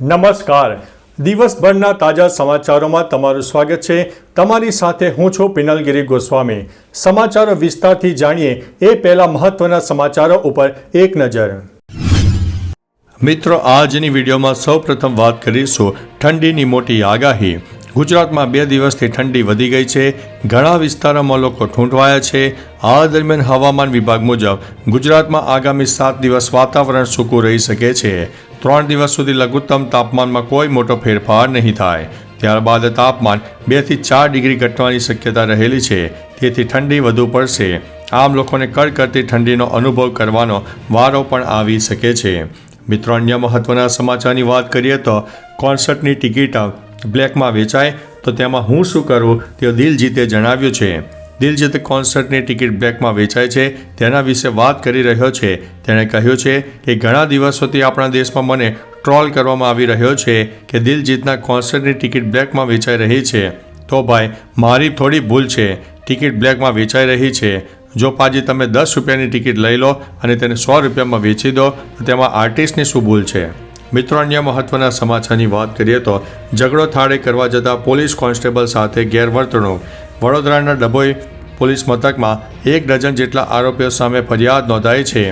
નમસ્કાર. દિવસભરના તાજા સમાચારોમાં તમારું સ્વાગત છે. તમારી સાથે હું છું પિનલગીરી ગોસ્વામી. સમાચારો વિસ્તારથી જાણીએ એ પહેલા મહત્વના સમાચારો ઉપર એક નજર. મિત્રો, આજની વિડીયોમાં સૌપ્રથમ વાત કરીશું ઠંડીની મોટી આગાહી. ગુજરાતમાં બે દિવસથી ઠંડી વધી ગઈ છે. ઘણા વિસ્તારોમાં લોકો ઠૂંઠવાયા છે. આ દરમિયાન હવામાન વિભાગ મુજબ ગુજરાતમાં આગામી સાત દિવસ વાતાવરણ સૂકું રહી શકે છે. ત્રણ દિવસ સુધી લઘુત્તમ તાપમાનમાં કોઈ મોટો ફેરફાર નહીં થાય. ત્યારબાદ તાપમાન બેથી ચાર ડિગ્રી ઘટવાની શક્યતા રહેલી છે. તેથી ઠંડી વધુ પડશે. આમ લોકોને કડકડતી ઠંડીનો અનુભવ કરવાનો વારો પણ આવી શકે છે. મિત્રો, અન્ય મહત્વના સમાચારની વાત કરીએ તો કોન્સર્ટની ટિકિટ બ્લેકમાં વેચાય તો તેમાં હું શું કરું તે દિલજીતે જણાવ્યું છે. દિલજીત કોન્સર્ટની ટિકિટ બ્લેકમાં વેચાય છે, તેના વિશે વાત કરી રહ્યો છે. તેણે કહ્યું છે કે ઘણા દિવસોથી આપણા દેશમાં મને ટ્રોલ કરવામાં આવી રહ્યો છે કે દિલજીતના કોન્સર્ટની ટિકિટ બ્લેકમાં વેચાઈ રહી છે. તો ભાઈ, મારી થોડી ભૂલ છે. ટિકિટ બ્લેકમાં વેચાઈ રહી છે. જો પાજી તમે દસ રૂપિયાની ટિકિટ લઈ લો અને તેને સો રૂપિયામાં વેચી દો, તો તેમાં આર્ટિસ્ટની શું ભૂલ છે? મિત્રો, અન્ય મહત્વના સમાચારની વાત કરીએ તો ઝઘડો થાળે કરવા જતાં પોલીસ કોન્સ્ટેબલ સાથે ગેરવર્તણૂક. વડોદરાના ડભોઈ પોલીસ મથકમાં એક ડઝન જેટલા આરોપીઓ સામે ફરિયાદ નોંધાઈ છે.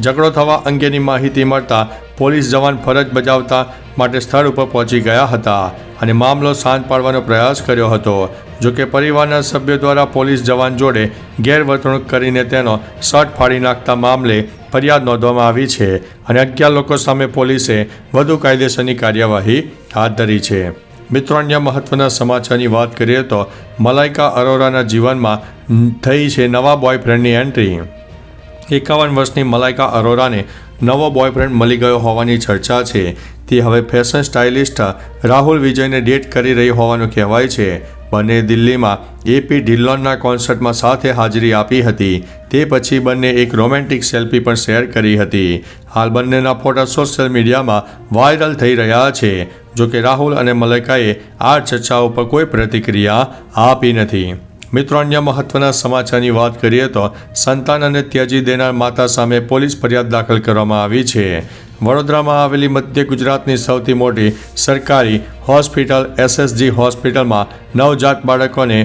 ઝઘડો થવા અંગેની માહિતી મળતા પોલીસ જવાન ફરજ બજાવતા માટે સ્થળ ઉપર પહોંચી ગયા હતા અને મામલો શાંત પાડવાનો પ્રયાસ કર્યો હતો. જોકે પરિવારના સભ્યો દ્વારા પોલીસ જવાન જોડે ગેરવર્તણૂક કરીને તેનો શર્ટ ફાડી નાખતા મામલે ફરિયાદ નોંધવામાં આવી છે અને અગિયાર લોકો સામે પોલીસે વધુ કાયદેસરની કાર્યવાહી હાથ ધરી છે. મિત્રો, અન્ય મહત્વના સમાચારની વાત કરીએ તો મલાઇકા અરોરાના જીવનમાં થઈ છે નવા બોયફ્રેન્ડની એન્ટ્રી એકાવન વર્ષની મલાઇકા અરોરાને નવો બોયફ્રેન્ડ મળી ગયો હોવાની ચર્ચા છે. તે હવે ફેશન સ્ટાઇલિસ્ટ રાહુલ વિજયને ડેટ કરી રહી હોવાનું કહેવાય છે. બંને દિલ્હીમાં એપી ઢિલ્લોનના કોન્સર્ટમાં સાથે હાજરી આપી હતી. તે પછી બંને એક રોમેન્ટિક સેલ્ફી પણ શેર કરી હતી. હાલ બંનેના ફોટા સોશિયલ મીડિયામાં વાયરલ થઈ રહ્યા છે. જો કે રાહુલ અને મલાઇકાએ આ ચર્ચાઓ પર કોઈ પ્રતિક્રિયા આપી નથી. મિત્રો, અન્ય મહત્વના સમાચારની વાત કરીએ તો સંતાન અને ત્યજી દેનાર માતા સામે પોલીસ ફરિયાદ દાખલ કરવામાં આવી છે. વડોદરામાં આવેલી મધ્ય ગુજરાતની સૌથી મોટી સરકારી હોસ્પિટલ એસએસજી હોસ્પિટલમાં નવજાત બાળકોને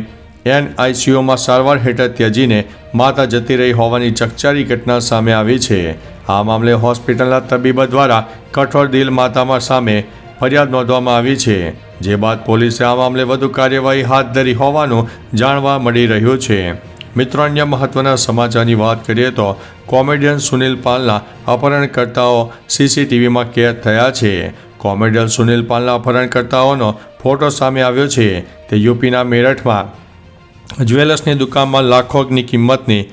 એનઆઈસીયુમાં સારવાર હેઠળ ત્યજીને માતા જતી રહી હોવાની ચકચારી ઘટના સામે આવી છે. આ મામલે હોસ્પિટલના તબીબો દ્વારા કઠોર દિલ માતામાં સામે ફરિયાદ નોંધવામાં આવી છે. જે બાદ પોલીસે આ મામલે વધુ કાર્યવાહી હાથ ધરી હોવાનું જાણવા મળી રહ્યું છે. મિત્રો, અન્ય મહત્વના સમાચારની વાત કરીએ તો કોમેડિયન સુનિલ પાલના અપહરણકર્તાઓ સીસીટીવીમાં કેદ થયા છે. કોમેડિયન સુનિલ પાલના અપહરણકર્તાઓનો ફોટો સામે આવ્યો છે. તે યુપીના મેરઠમાં જ્વેલર્સની દુકાનમાં લાખોની કિંમતની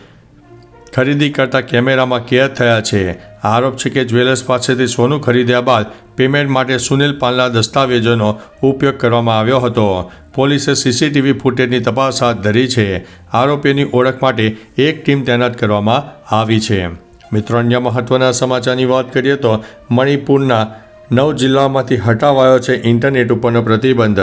ખરીદી કરતા કેમેરામાં કેદ થયા છે. આરોપ છે કે જ્વેલર્સ પાસેથી સોનું ખરીદ્યા બાદ પેમેન્ટ માટે સુનિલ પાલના દસ્તાવેજોનો ઉપયોગ કરવામાં આવ્યો હતો. પોલીસે સીસીટીવી ફૂટેજની તપાસ હાથ ધરી છે. આરોપીની ઓળખ માટે એક ટીમ તૈનાત કરવામાં આવી છે. મિત્રો, અન્ય મહત્વના સમાચારની વાત કરીએ તો મણિપુરના નવ જિલ્લામાંથી હટાવાયો છે ઇન્ટરનેટ ઉપરનો પ્રતિબંધ.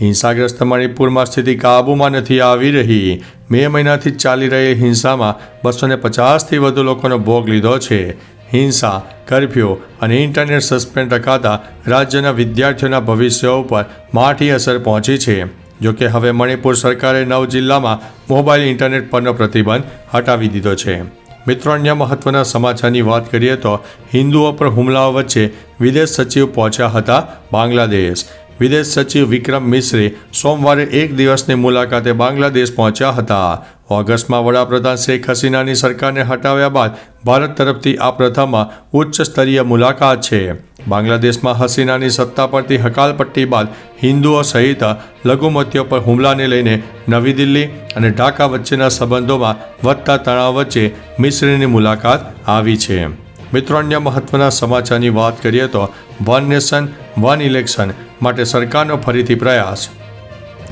હિંસાગ્રસ્ત મણિપુરમાં સ્થિતિ કાબૂમાં નથી આવી રહી. મે મહિનાથી ચાલી રહી હિંસામાં બસો ને પચાસથી વધુ લોકોનો ભોગ લીધો છે. હિંસા, કરફ્યુ અને ઇન્ટરનેટ સસ્પેન્ડ રખાતા રાજ્યના વિદ્યાર્થીઓના ભવિષ્ય ઉપર માઠી અસર પહોંચી છે. જોકે હવે મણિપુર સરકારે નવ જિલ્લામાં મોબાઈલ ઇન્ટરનેટ પરનો પ્રતિબંધ હટાવી દીધો છે. મિત્રો, અન્ય મહત્વના સમાચારની વાત કરીએ તો હિન્દુઓ પર હુમલાઓ વચ્ચે વિદેશ સચિવ પહોંચ્યા હતા બાંગ્લાદેશ. વિદેશ સચિવ વિક્રમ મિશ્રે સોમવારે એક દિવસની મુલાકાતે બાંગ્લાદેશ પહોંચ્યા હતા. ઓગસ્ટમાં વડાપ્રધાન શેખ હસીનાની સરકારને હટાવ્યા બાદ ભારત તરફથી આ પ્રથમ ઉચ્ચ સ્તરીય મુલાકાત છે. બાંગ્લાદેશમાં હસીનાની સત્તા પરથી હકાલપટ્ટી બાદ હિન્દુઓ સહિત લઘુમતીઓ પર હુમલાને લઈને નવી દિલ્હી અને ઢાકા વચ્ચેના સંબંધોમાં વધતા તણાવ વચ્ચે મિશ્રની મુલાકાત આવી છે. મિત્રો, અન્ય મહત્વના સમાચારની વાત કરીએ તો વન નેશન, વન ઇલેક્શન માટે સરકારનો ફરીથી પ્રયાસ.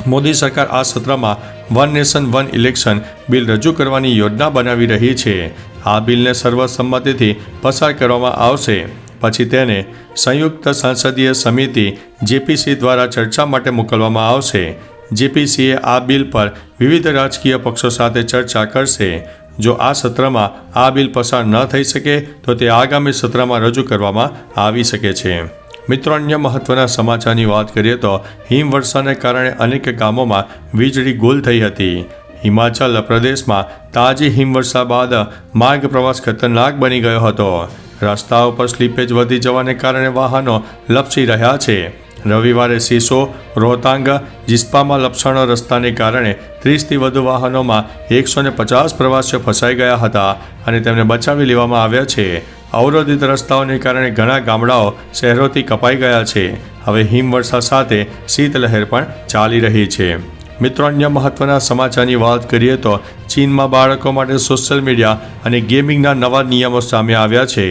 મોદી સરકાર આ સત્રમાં one nation, one election bill રજૂ કરવાની યોજના બનાવી રહી છે. આ બિલને સર્વસંમતિથી પસાર કરવામાં આવશે. પછી તેને સંયુક્ત સંસદીય સમિતિ જેપીસી દ્વારા ચર્ચા માટે મોકલવામાં આવશે. જેપીસીએ આ બિલ પર વિવિધ રાજકીય પક્ષો સાથે ચર્ચા કરશે. જો આ સત્રમાં આ બિલ પસાર ન થઈ શકે, તો તે આગામી સત્રમાં રજૂ કરવામાં આવી શકે છે. મિત્રો, અન્ય મહત્વના સમાચારની વાત કરીએ તો હિમવર્ષાને કારણે અનેક ગામોમાં વીજળી ગુલ થઈ હતી. હિમાચલ પ્રદેશમાં તાજી હિમવર્ષા બાદ માર્ગ પ્રવાસ ખતરનાક બની ગયો હતો. રસ્તાઓ પર સ્લીપેજ વધી જવાને કારણે વાહનો લપસી રહ્યા છે. રવિવારે સીસો, રોહતાંગ, જિસ્પામાં લપસણો રસ્તાને કારણે ત્રીસથી વધુ વાહનોમાં એકસો ને પચાસ પ્રવાસીઓ ફસાઈ ગયા હતા અને તેમને બચાવી લેવામાં આવ્યા છે. અવરોધિત રસ્તાઓને કારણે ઘણા ગામડાઓ શહેરોથી કપાઈ ગયા છે. હવે હિમવર્ષા સાથે શીતલહેર પણ ચાલી રહી છે. મિત્રો, અન્ય મહત્વના સમાચારની વાત કરીએ તો ચીનમાં બાળકો માટે સોશિયલ મીડિયા અને ગેમિંગના નવા નિયમો સામે આવ્યા છે.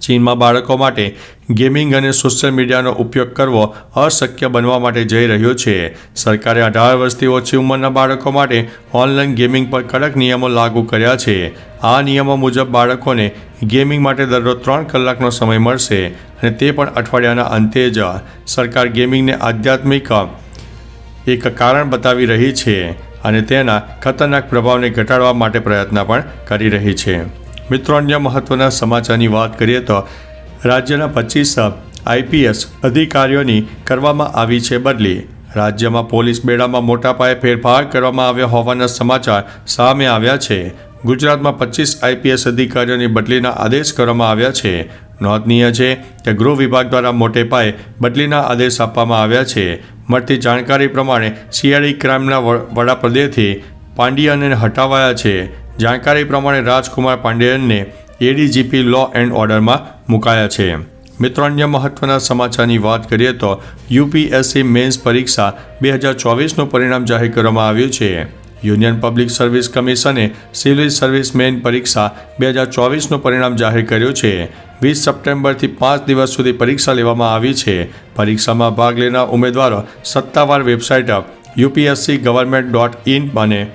ચીનમાં બાળકો માટે ગેમિંગ અને સોશિયલ મીડિયાનો ઉપયોગ કરવો અશક્ય બનવા માટે જઈ રહ્યો છે. સરકારે અઢાર વર્ષથી ઓછી ઉંમરના બાળકો માટે ઓનલાઈન ગેમિંગ પર કડક નિયમો લાગુ કર્યા છે. આ નિયમો મુજબ બાળકોને ગેમિંગ માટે દરરોજ ત્રણ કલાકનો સમય મળશે અને તે પણ અઠવાડિયાના અંતે જ. સરકાર ગેમિંગને આધ્યાત્મિક એક કારણ બતાવી રહી છે અને તેના ખતરનાક પ્રભાવને ઘટાડવા માટે પ્રયત્ન પણ કરી રહી છે. મિત્રો, અન્ય મહત્વના સમાચારની વાત કરીએ તો રાજ્યના પચીસ આઈપીએસ અધિકારીઓની કરવામાં આવી છે બદલી. રાજ્યમાં પોલીસ બેડામાં મોટા પાયે ફેરફાર કરવામાં આવ્યા હોવાના સમાચાર સામે આવ્યા છે. ગુજરાતમાં પચીસ આઈપીએસ અધિકારીઓની બદલીના આદેશ કરવામાં આવ્યા છે. નોંધનીય છે કે ગૃહ વિભાગ દ્વારા મોટે પાયે બદલીના આદેશ આપવામાં આવ્યા છે. મળતી જાણકારી પ્રમાણે સીઆઈડી ક્રાઇમના વડાપ્રદેથી પાંડિયનને હટાવાયા છે. જાણકારી પ્રમાણે રાજકુમાર પાંડિયનને એડીજીપી લો એન્ડ ઓર્ડરમાં મુકાયા છે. મિત્રો, અન્ય મહત્વના સમાચારની વાત કરીએ તો યુપીએસસી મેન્સ પરીક્ષા બે હજાર ચોવીસનું પરિણામ જાહેર કરવામાં આવ્યું છે. યુનિયન પબ્લિક સર્વિસ કમિશને સિવિલ સર્વિસ મેન પરીક્ષા બે હજાર ચોવીસનું પરિણામ જાહેર કર્યું છે. વીસ સપ્ટેમ્બરથી પાંચ દિવસ સુધી પરીક્ષા લેવામાં આવી છે. પરીક્ષામાં ભાગ લેનાર ઉમેદવારો સત્તાવાર website UPSC government dot in અને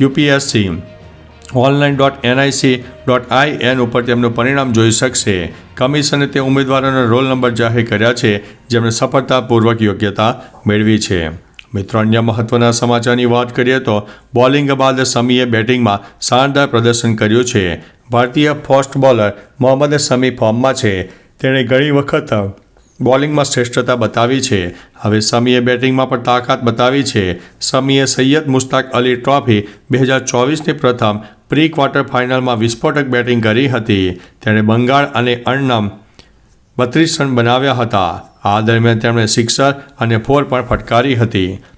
UPSC online dot NIC dot I N ઉપર તેમનું પરિણામ જોઈ શકશે. કમિશને તે ઉમેદવારોના રોલ નંબર જાહેર કર્યા છે, જેમણે સફળતાપૂર્વક યોગ્યતા મેળવી છે. મિત્રો, અન્ય મહત્વના સમાચારની વાત કરીએ તો બોલિંગ બાદ સમીએ બેટિંગમાં શાનદાર પ્રદર્શન કર્યું છે. ભારતીય ફાસ્ટ બોલર મોહમ્મદ સમી ફોર્મમાં છે. તેણે ઘણી વખત બોલિંગમાં શ્રેષ્ઠતા બતાવી છે. હવે સમીએ બેટિંગમાં પણ તાકાત બતાવી છે. સમીએ સૈયદ મુસ્તાક અલી ટ્રોફી બે હજાર ચોવીસની પ્રથમ પ્રી ક્વાર્ટર ફાઇનલમાં વિસ્ફોટક બેટિંગ કરી હતી. તેણે બંગાળ અને અણનમ બત્રીસ રન બનાવ્યા હતા. આ દરમિયાન તેમણે સિક્સર અને ફોર પણ ફટકારી હતી.